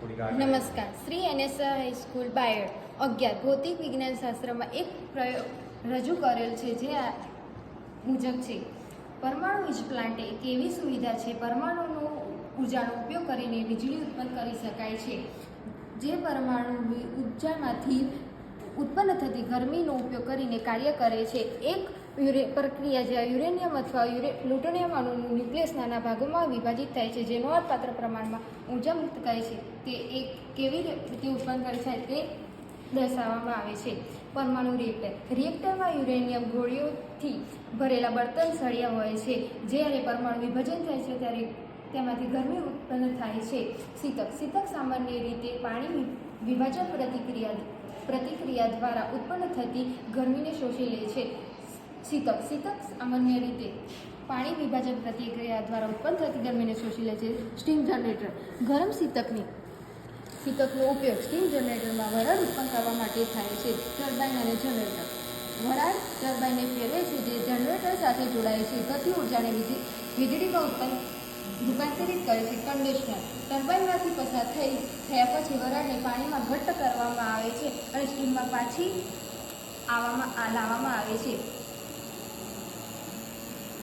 નમસ્કાર. Shri NS high school Bayad અગિયાર. ભૌતિક વિજ્ઞાન શાસ્ત્રમાં એક પ્રયોગ રજૂ કરેલ છે જે આ મુજબ છે. પરમાણુ વીજ પ્લાન્ટ એક એવી સુવિધા છે? પરમાણુનો ઉર્જાનો ઉપયોગ કરીને વીજળી ઉત્પન્ન કરી શકાય છે. જે પરમાણુ ઉર્જામાંથી ઉત્પન્ન થતી ગરમીનો ઉપયોગ કરીને કાર્ય કરે છે. એક યુરે, પ્રક્રિયા જ્યાં યુરેનિયમ અથવા યુરે, પ્લુટોનિયમ અણુનું ન્યુક્લિયસ નાના ભાગોમાં વિભાજિત થાય છે, જેનો અર્થપાત્ર પ્રમાણમાં ઊર્જા મુક્ત કરે છે. તે એક કેવી રીતે ઉત્પન્ન કરે છે તે દર્શાવવામાં આવે છે. પરમાણુ રિએક્ટર રિએક્ટરમાં યુરેનિયમ ગોળીઓથી ભરેલા બળતણ સળિયા હોય છે જ્યારે પરમાણુ વિભાજન થાય છે ત્યારે તેમાંથી ગરમી ઉત્પન્ન થાય છે. શીતક શીતક સામાન્ય રીતે પાણી વિભાજન પ્રતિક્રિયા પ્રતિક્રિયા દ્વારા ઉત્પન્ન થતી ગરમીને શોષી લે છે. શીતક શીતક સામાન્ય રીતે પાણી વિભાજન પ્રતિક્રિયા દ્વારા ઉત્પન્ન થતી ગરમીને શોષી લે છે સ્ટીમ જનરેટર. ગરમ શીતકની શીતકનો ઉપયોગ સ્ટીમ જનરેટરમાં વરાળ ઉત્પન્ન કરવા માટે થાય છે, ટર્બાઇન અને જનરેટર. વરાળ ટર્બાઇનને ફેરવે છે જે જનરેટર સાથે જોડાય છે. ગતિ ઉર્જાને વીજ- વીજળીમાં ઉત્પન્ન રૂપાંતરિત કરે છે કન્ડિશનર. ટર્બાઇનમાંથી પસાર થઈ, થયા પછી વરાળને પાણીમાં ઘટ્ટ કરવામાં આવે છે અને સ્ટીમમાં પાછી આવવામાં, લાવવામાં આવે છે.